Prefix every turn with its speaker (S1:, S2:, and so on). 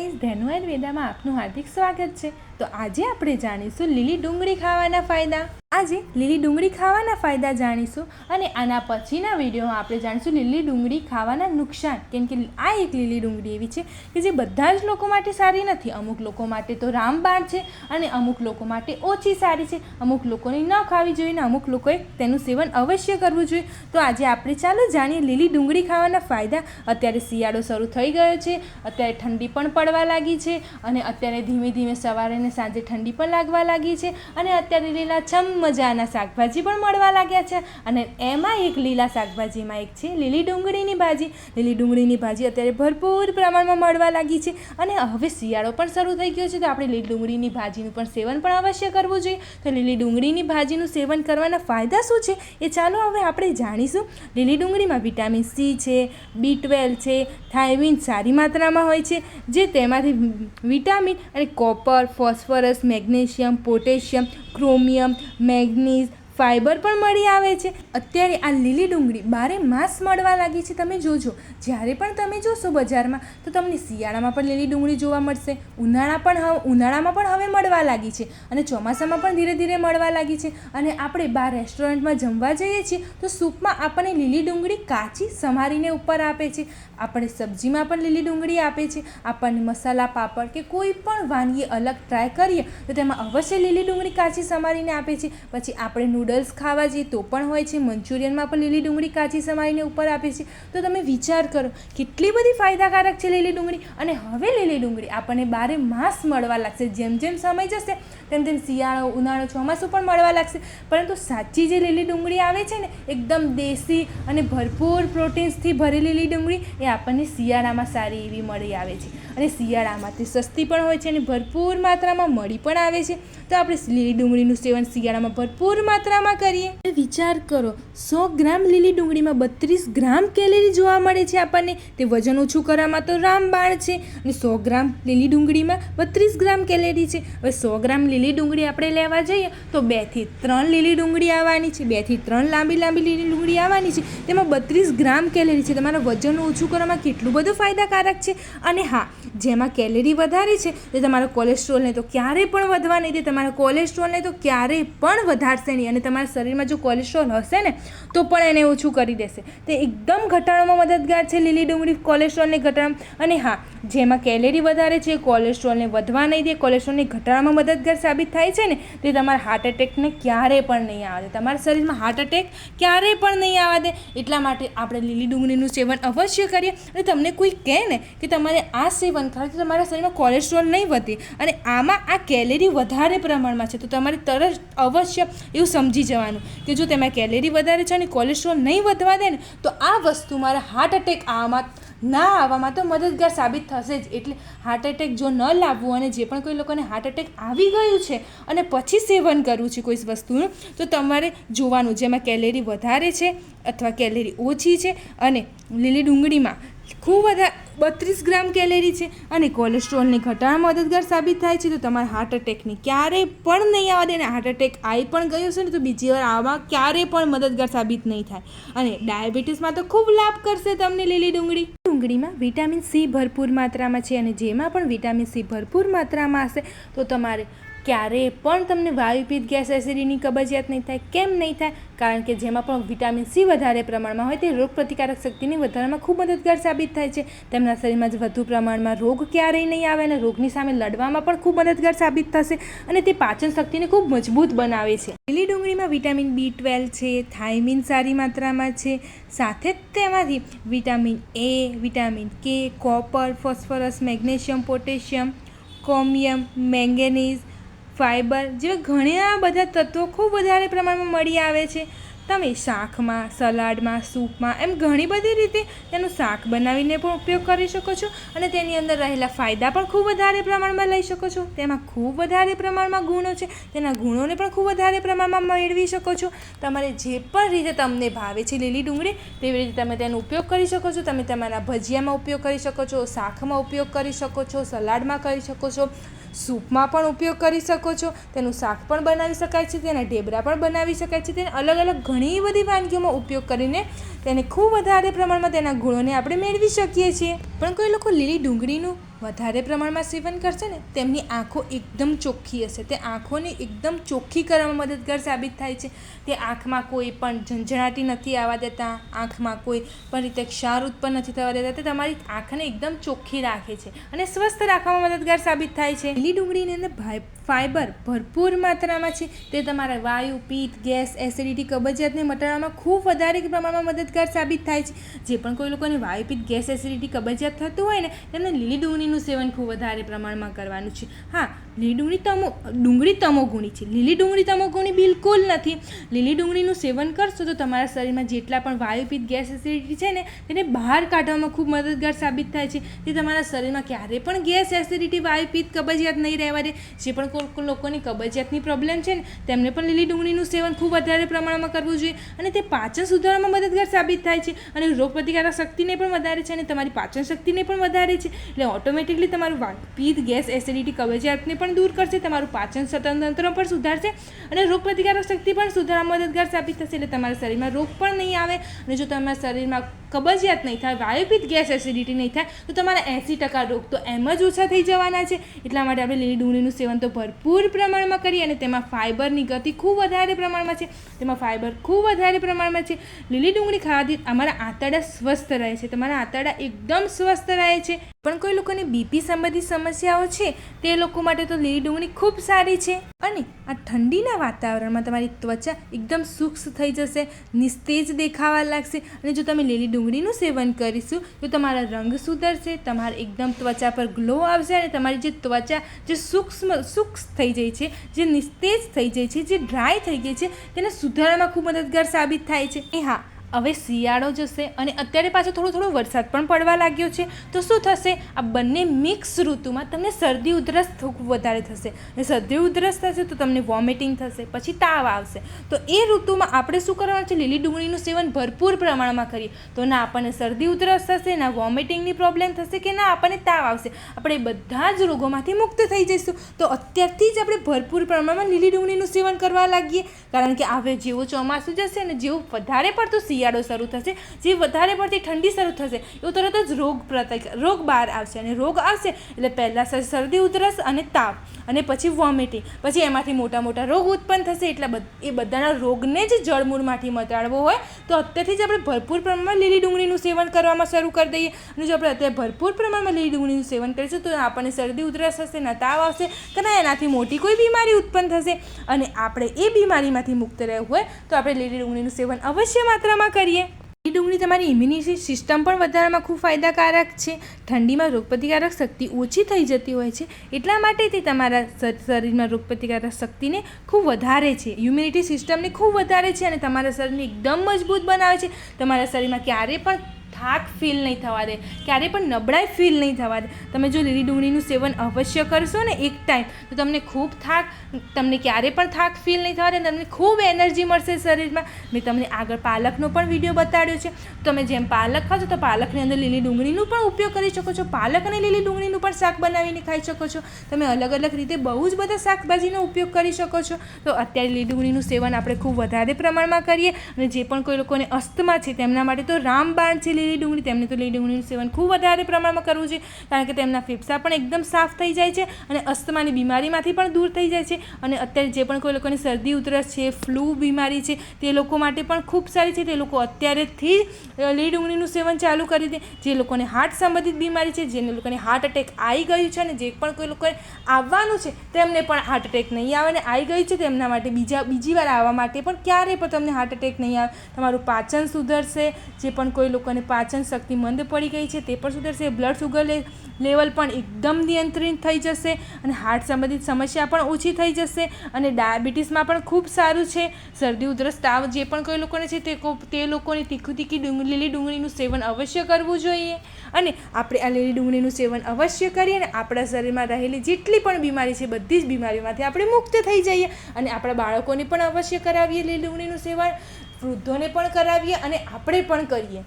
S1: Guys Dhenu વેદામાં આપનું હાર્દિક સ્વાગત છે. તો આજે આપણે જાણીશું લીલી ડુંગળી ખાવાના ફાયદા. આજે લીલી ડુંગળી ખાવાના ફાયદા જાણીશું અને આના પછીના વિડીયોમાં આપણે જાણીશું લીલી ડુંગળી ખાવાના નુકસાન. કેમ કે આ એક લીલી ડુંગળી એવી છે કે જે બધા જ લોકો માટે સારી નથી. અમુક લોકો માટે તો રામબાણ છે અને અમુક લોકો માટે ઓછી સારી છે. અમુક લોકોને ન ખાવી જોઈએ ને અમુક લોકોએ તેનું સેવન અવશ્ય કરવું જોઈએ. તો આજે આપણે ચાલો જાણીએ લીલી ડુંગળી ખાવાના ફાયદા. અત્યારે શિયાળો શરૂ થઈ ગયો છે, અત્યારે ઠંડી પણ પડવા લાગી છે અને અત્યારે ધીમે ધીમે સવારે ને સાંજે ઠંડી પણ લાગવા લાગી છે અને અત્યારે લીલાછમ મજાના શાકભાજી પણ મળવા લાગ્યા છે અને એમાં એક લીલા શાકભાજીમાં એક છે લીલી ડુંગળીની ભાજી. લીલી ડુંગળીની ભાજી અત્યારે ભરપૂર પ્રમાણમાં મળવા લાગી છે અને હવે શિયાળો પણ શરૂ થઈ ગયો છે તો આપણે લીલી ડુંગળીની ભાજીનું પણ સેવન પણ અવશ્ય કરવું જોઈએ. તો લીલી ડુંગળીની ભાજીનું સેવન કરવાના ફાયદા શું છે એ ચાલો હવે આપણે જાણીશું. લીલી ડુંગળીમાં વિટામિન સી છે, બી ટ્વેલ્વ છે, થાઇમિન સારી માત્રામાં હોય છે જે તેમાંથી વિટામિન અને copper, phosphorus, magnesium, potassium, chromium manganese fibre પણ મળી આવે છે. અત્યારે આ લીલી ડુંગળી બારે માસ મળવા લાગી છે, તમે જોજો. જ્યારે પણ તમે જોશો બજારમાં, તો તમને શિયાળામાં પણ લીલી ડુંગળી જોવા મળશે. ઉનાળા પણ હવે, ઉનાળામાં પણ હવે મળવા લાગી છે અને ચોમાસામાં પણ ધીરે ધીરે મળવા લાગી છે. અને આપણે બહાર રેસ્ટોરન્ટમાં જમવા જઈએ છીએ, તો સૂપમાં આપણને લીલી ડુંગળી કાચી સમારીને ઉપર આપે છે. આપણે સબ્જીમાં પણ લીલી ડુંગળી આપે છે. આપણને મસાલા, પાપડ કે કોઈ પણ વાનગી અલગ ટ્રાય કરીએ, તો તેમાં અવશ્ય લીલી ડુંગળી કાચી સમારીને આપે છે. પછી આપણે નૂડલ્સ ખાવા જઈએ તો પણ હોય છે. મંચુરિયનમાં પણ લીલી ડુંગળી કાચી સમાઈને ઉપર આપે છે તો તમે વિચાર કરો, કેટલી બધી ફાયદાકારક છે લીલી ડુંગળી? અને હવે લીલી ડુંગળી આપણને બારે માસ મળવા લાગશે. જેમ જેમ સમય જશે, તેમ તેમ શિયાળો, ઉનાળો, ચોમાસું પણ મળવા લાગશે. પરંતુ સાચી જે લીલી ડુંગળી આવે છે ને, એકદમ દેશી અને ભરપૂર પ્રોટીન્સથી ભરેલી લીલી ડુંગળી, એ આપણને શિયાળામાં સારી એવી મળી આવે છે. અને શિયાળામાં તે સસ્તી પણ હોય છે અને ભરપૂર માત્રામાં મળી પણ આવે છે. તો આપણે લીલી ડુંગળીનું સેવન શિયાળામાં ભરપૂર માત્રામાં કરીએ. અને વિચાર કરો. સો ગ્રામ લીલી ડુંગળીમાં બત્રીસ ગ્રામ કેલેરી જોવા મળે છે આપણને. તે વજન ઓછું કરવામાં તો રામબાણ છે. અને સો ગ્રામ લીલી ડુંગળીમાં બત્રીસ ગ્રામ કેલેરી છે. હવે સો ગ્રામ લીલી ડુંગળી આપણે લેવા જઈએ તો બેથી ત્રણ લીલી ડુંગળી આવવાની છે. બેથી ત્રણ લાંબી લાંબી લીલી ડુંગળી આવવાની છે. તેમાં બત્રીસ ગ્રામ કેલેરી છે. તમારા વજન ઓછું કરવામાં કેટલું બધું ફાયદાકારક છે? અને હા, જેમાં કેલેરી વધારે છે, તે તમારા કોલેસ્ટ્રોલને તો ક્યારેય પણ વધવા નહીં દે. તમારા કોલેસ્ટ્રોલને તો ક્યારેય પણ વધારશે નહીં. અને તમારા શરીરમાં જો કોલેસ્ટ્રોલ હશે ને, તો પણ એને ઓછું કરી દેશે. તે એકદમ ઘટાડવામાં મદદગાર છે લીલી ડુંગળી કોલેસ્ટ્રોલને ઘટાડવામાં. અને હા, જેમાં કેલેરી વધારે છે, કોલેસ્ટ્રોલને વધવા નહીં દે, કોલેસ્ટ્રોલને ઘટાડવામાં મદદગાર સાબિત થાય છે ને, તે તમારા હાર્ટ એટેકને ક્યારેય પણ નહીં આવે તમારા શરીરમાં હાર્ટ એટેક ક્યારેય પણ નહીં આવવા દે. એટલા માટે આપણે લીલી ડુંગળીનું સેવન અવશ્ય કરીએ. અને તમને કોઈ કહે ને કે તમારે આ સેવન તો તમારા શરીરમાં કોલેસ્ટ્રોલ નહીં વધે. અને આમાં આ કેલેરી વધારે પ્રમાણમાં છે, તો તમારે તરત અવશ્ય એવું સમજી જવાનું કે જો તેમાં કેલેરી વધારે છે અને કોલેસ્ટ્રોલ નહીં વધવા દે ને, તો આ વસ્તુ મારા હાર્ટ એટેક આવવામાં ના આવવામાં તો મદદગાર સાબિત થશે જ. એટલે હાર્ટ એટેક જો ન લાવવું અને જે પણ કોઈ લોકોને હાર્ટ એટેક આવી ગયું છે અને પછી સેવન કરવું છે કોઈ વસ્તુનું, તો તમારે જોવાનું જેમાં કેલેરી વધારે છે અથવા કેલેરી ઓછી છે અને લીલી ડુંગળીમાં ખૂબ બધા બત્રીસ ગ્રામ કેલેરી છે અને કોલેસ્ટ્રોલને ઘટાડવા મદદગાર સાબિત થાય છે, તો તમારે હાર્ટ એટેકની ક્યારેય પણ નહીં આવવા દે અને હાર્ટ એટેક આવી પણ ગયો છે ને, તો બીજી વાર આવામાં ક્યારેય પણ મદદગાર સાબિત નહીં થાય. અને ડાયાબિટીસમાં તો ખૂબ લાભ કરશે તમને લીલી ડુંગળી. ડુંગળીમાં વિટામિન સી ભરપૂર માત્રામાં છે અને જેમાં પણ વિટામિન સી ભરપૂર માત્રામાં હશે, તો તમારે ક્યારેય પણ તમને વાયુપિત ગેસ એસિડિટીની કબજિયાત નહીં થાય, કેમ નહીં થાય? કારણ કે જેમાં પણ વિટામિન સી વધારે પ્રમાણમાં હોય, તે રોગ પ્રતિકારક શક્તિને વધારવામાં ખૂબ મદદગાર સાબિત થાય છે. તેમના શરીરમાં જ વધુ પ્રમાણમાં રોગ ક્યારેય નહીં આવે અને રોગની સામે લડવામાં પણ ખૂબ મદદગાર સાબિત થશે અને તે પાચન શક્તિને ખૂબ મજબૂત બનાવે છે. લીલી ડુંગળીમાં વિટામિન બી ટ્વેલ્વ છે, થાઇમિન સારી માત્રામાં છે. સાથે જ તેમાંથી vitamin A, vitamin K, copper, phosphorus, magnesium, potassium, કોમિયમ, manganese fibre જેવા ઘણા બધા તત્વો ખૂબ વધારે પ્રમાણમાં મળી આવે છે. તમે શાકમાં, સલાડમાં, સૂપમાં એમ ઘણી બધી રીતે તેનું શાક બનાવીને પણ ઉપયોગ કરી શકો છો અને તેની અંદર રહેલા ફાયદા પણ ખૂબ વધારે પ્રમાણમાં લઈ શકો છો. તેમાં ખૂબ વધારે પ્રમાણમાં ગુણો છે. તેના ગુણોને પણ ખૂબ વધારે પ્રમાણમાં મેળવી શકો છો. તમારે જે પણ રીતે તમને ભાવે છે લીલી ડુંગળી, તેવી રીતે તમે તેનો ઉપયોગ કરી શકો છો. તમે તમારા ભજીયામાં ઉપયોગ કરી શકો છો, શાકમાં ઉપયોગ કરી શકો છો, સલાડમાં કરી શકો છો. સૂપમાં પણ ઉપયોગ કરી શકો છો, તેનું શાક પણ બનાવી શકાય છે, તેના ઢેબરા પણ બનાવી શકાય છે, તેને અલગ અલગ ઘણી બધી વાનગીઓમાં ઉપયોગ કરીને તેને ખૂબ વધારે પ્રમાણમાં તેના ગુણોને આપણે મેળવી શકીએ છીએ. પણ કોઈ લોકો લીલી ડુંગળીનું વધારે પ્રમાણમાં સેવન કરશે ને, તેમની આંખો એકદમ ચોખ્ખી હશે. તે આંખોને એકદમ ચોખ્ખી કરવામાં મદદગાર સાબિત થાય છે. તે આંખમાં કોઈ પણ ઝંઝણાટી નથી આવવા દેતા, આંખમાં કોઈ પણ રીતે ક્ષાર ઉત્પન્ન નથી થવા દેતા. તે તમારી આંખને એકદમ ચોખ્ખી રાખે છે અને સ્વસ્થ રાખવામાં મદદગાર સાબિત થાય છે. લીલી ડુંગળીની અંદર ફાઇબર ભરપૂર માત્રામાં છે. તે તમારા વાયુ, પિત્ત, ગેસ, એસિડિટી, કબજિયાતને મટાડવામાં ખૂબ વધારે પ્રમાણમાં મદદગાર સાબિત થાય છે. જે પણ કોઈ લોકોને વાયુ, પિત્ત, ગેસ, એસિડિટી, કબજિયાત થતું હોય ને, તેમને લીલી ડુંગળીનું સેવન ખૂબ વધારે પ્રમાણમાં કરવાનું છે. હા લીલી ડુંગળી તમો ડુંગળી તમોગુણી છે. લીલી ડુંગળી તમોગુણી બિલકુલ નથી. લીલી ડુંગળીનું સેવન કરશો તો તમારા શરીરમાં જેટલા પણ વાયુપિત ગેસ એસિડિટી છે ને, તેને બહાર કાઢવામાં ખૂબ મદદગાર સાબિત થાય છે. તે તમારા શરીરમાં ક્યારેય પણ ગેસ એસિડિટી વાયુપિત કબજિયાત નહીં રહેવા દે. જે પણ લોકોની કબજિયાતની પ્રોબ્લેમ છે ને, તેમને પણ લીલી ડુંગળીનું સેવન ખૂબ વધારે પ્રમાણમાં કરવું જોઈએ અને તે પાચન સુધારવામાં મદદગાર સાબિત થાય છે. અને રોગપ્રતિકારક શક્તિને પણ વધારે છે અને તમારી પાચન શક્તિને પણ વધારે છે. એટલે ઓટોમેટિકલી તમારું વા- પિત્ત ગેસ એસિડિટી, કબજિયાતને પણ દૂર કરશે, તમારું પાચન તંત્ર પણ સુધારશે અને રોગ પ્રતિકારક શક્તિ પણ સુધારવા મદદગાર સાબિત થશે. એટલે તમારા શરીરમાં રોગ પણ નહીં આવે અને જો તમારા શરીરમાં કબજિયાત નહીં થાય, વાયુપિત ગેસ એસિડિટી નહીં થાય, તો તમારા એંસી ટકા રોગ તો એમ જ ઓછા થઈ જવાના છે. એટલા માટે આપણે લીલી ડુંગળીનું સેવન તો ભરપૂર પ્રમાણમાં કરીએ અને તેમાં ફાઇબરની ગતિ ખૂબ વધારે પ્રમાણમાં છે. તેમાં ફાઇબર ખૂબ વધારે પ્રમાણમાં છે. લીલી ડુંગળી ખાવાથી અમારા આંતરડા સ્વસ્થ રહે છે. તમારા આંતરડા એકદમ સ્વસ્થ રહે છે. પણ કોઈ લોકોને બીપી સંબંધિત સમસ્યાઓ છે, તે લોકો માટે તો લીલી ડુંગળી ખૂબ સારી છે. અને આ ઠંડીના વાતાવરણમાં તમારી ત્વચા એકદમ સૂક્ષ્મ થઈ જશે, નિસ્તેજ દેખાવા લાગશે. અને જો તમે લીલી ડુંગળીનું સેવન કરીશું, તો તમારા રંગ સુધરશે, તમારે એકદમ ત્વચા પર ગ્લો આવશે અને તમારી જે ત્વચા, જે સૂક્ષ્મ સૂક્ષ્મ થઈ જાય છે, જે નિસ્તેજ થઈ જાય છે, જે ડ્રાય થઈ ગઈ છે, તેને સુધારવામાં ખૂબ મદદગાર સાબિત થાય છે. એ હા હવે શિયાળો જશે અને અત્યારે પાછો થોડો થોડો વરસાદ પણ પડવા લાગ્યો છે. તો શું થશે? આ બંને મિક્સ ઋતુમાં તમને શરદી ઉધરસ વધારે થશે. અને શરદી ઉધરસ થશે તો તમને વોમિટિંગ થશે, પછી તાવ આવશે. તો એ ઋતુમાં આપણે શું કરવાનું છે? લીલી ડુંગળીનું સેવન ભરપૂર પ્રમાણમાં કરીએ. તો ના આપણને શરદી ઉધરસ થશે, ના વોમિટિંગની પ્રોબ્લેમ થશે કે ના આપણને તાવ આવશે. આપણે બધા જ રોગોમાંથી મુક્ત થઈ જઈશું. તો અત્યારથી જ આપણે ભરપૂર પ્રમાણમાં લીલી ડુંગળીનું સેવન કરવા લાગીએ. કારણ કે હવે જેવું ચોમાસું જશે ને જેવું વધારે પડતું શિયાળો શરૂ થશે, જે વધારે પડતી ઠંડી શરૂ થશે, એવું તરત જ રોગ પ્રતિક, રોગ બહાર આવશે અને રોગ આવશે એટલે પહેલાં શરદી, ઉધરસ અને તાવ અને પછી વોમિટિંગ, પછી એમાંથી મોટા મોટા રોગ ઉત્પન્ન થશે એટલે એ બધાના રોગને જ જળમૂળમાંથી મટાડવો હોય, તો અત્યારથી જ આપણે ભરપૂર પ્રમાણમાં લીલી ડુંગળીનું સેવન કરવામાં શરૂ કરી દઈએ. અને જો આપણે અત્યારે ભરપૂર પ્રમાણમાં લીલી ડુંગળીનું સેવન કરીશું, તો આપણને શરદી, ઉધરસ હશે, ના તાવ આવશે, કે ના એનાથી મોટી કોઈ બીમારી ઉત્પન્ન થશે. અને આપણે એ બીમારીમાંથી મુક્ત રહેવું હોય, તો આપણે લીલી ડુંગળીનું સેવન અવશ્ય માત્રામાં કરીએ? એ ડુંગળી તમારી ઇમ્યુનિટી સિસ્ટમ પણ વધારવામાં ખૂબ ફાયદાકારક છે. ઠંડીમાં રોગપ્રતિકારક શક્તિ ઓછી થઈ જતી હોય છે. એટલા માટે તે તમારા શરીરમાં રોગપ્રતિકારક શક્તિને ખૂબ વધારે છે. ઇમ્યુનિટી સિસ્ટમને ખૂબ વધારે છે અને તમારા શરીરને એકદમ મજબૂત બનાવે છે. તમારા શરીરમાં ક્યારેય પણ થાક ફીલ નહીં થવા દે ક્યારેય પણ નબળાઈ ફીલ નહીં થવા દે. તમે જો લીલી ડુંગળીનું સેવન અવશ્ય કરશો ને એક ટાઈમ તો તમને ખૂબ થાક, તમને ક્યારેય પણ થાક ફીલ નહીં થવા દે તમને ખૂબ એનર્જી મળશે શરીરમાં. મેં તમને આગળ પાલકનો પણ વીડિયો બતાડ્યો છે. તમે જેમ પાલક ખાશો તો પાલકની અંદર લીલી ડુંગળીનું પણ ઉપયોગ કરી શકો છો. પાલક અને લીલી ડુંગળીનું પણ શાક બનાવીને ખાઈ શકો છો. તમે અલગ અલગ રીતે બહુ જ બધા શાકભાજીનો ઉપયોગ કરી શકો છો. તો અત્યારે લીલી ડુંગળીનું સેવન આપણે ખૂબ વધારે પ્રમાણમાં કરીએ અને જે પણ કોઈ લોકોને અસ્થમા છે તેમના માટે તો રામબાણ છે લીલી ડુંગળી, તેમને તો લીલી ડુંગળીનું સેવન ખૂબ વધારે પ્રમાણમાં કરવું છે, કારણ કે તેમના ફેફસા પણ એકદમ સાફ થઈ જાય છે અને અસ્થમાની બીમારીમાંથી પણ દૂર થઈ જાય છે. અને અત્યારે જે પણ કોઈ લોકોની શરદી, ઉધરસ છે, ફ્લૂ બીમારી છે, તે લોકો માટે પણ ખૂબ સારી છે. તે લોકો અત્યારેથી જ લીલી ડુંગળીનું સેવન ચાલુ કરી દે. જે લોકોને હાર્ટ સંબંધિત બીમારી છે, જેને લોકોને હાર્ટ એટેક આવી ગયું છે અને જે પણ કોઈ લોકોને આવવાનું છે, તેમને પણ હાર્ટ એટેક નહીં આવે અને આવી ગયું છે, તેમના માટે બીજા, બીજી વાર આવવા માટે પણ ક્યારેય પણ તમને હાર્ટ એટેક નહીં આવે. તમારું પાચન સુધરશે, જે પણ કોઈ લોકોને પાચન શક્તિ મંદ પડી ગઈ છે, તે પણ સુધરશે. બ્લડ સુગર લે લેવલ પણ એકદમ નિયંત્રિત થઈ જશે અને હાર્ટ સંબંધિત સમસ્યા પણ ઓછી થઈ જશે અને ડાયાબિટીસમાં પણ ખૂબ સારું છે. શરદી, ઉધરસ, તાવ જે પણ કોઈ લોકોને છે તે તે લોકોને તીખું તીખી ડુંગળી, લીલી ડુંગળીનું સેવન અવશ્ય કરવું જોઈએ. અને આપણે આ લીલી ડુંગળીનું સેવન અવશ્ય કરીએ અને આપણા શરીરમાં રહેલી જેટલી પણ બીમારી છે, બધી જ બીમારીઓમાંથી આપણે મુક્ત થઈ જઈએ અને આપણા બાળકોને પણ અવશ્ય કરાવીએ લીલી ડુંગળીનું સેવન, વૃદ્ધોને પણ કરાવીએ અને આપણે પણ કરીએ.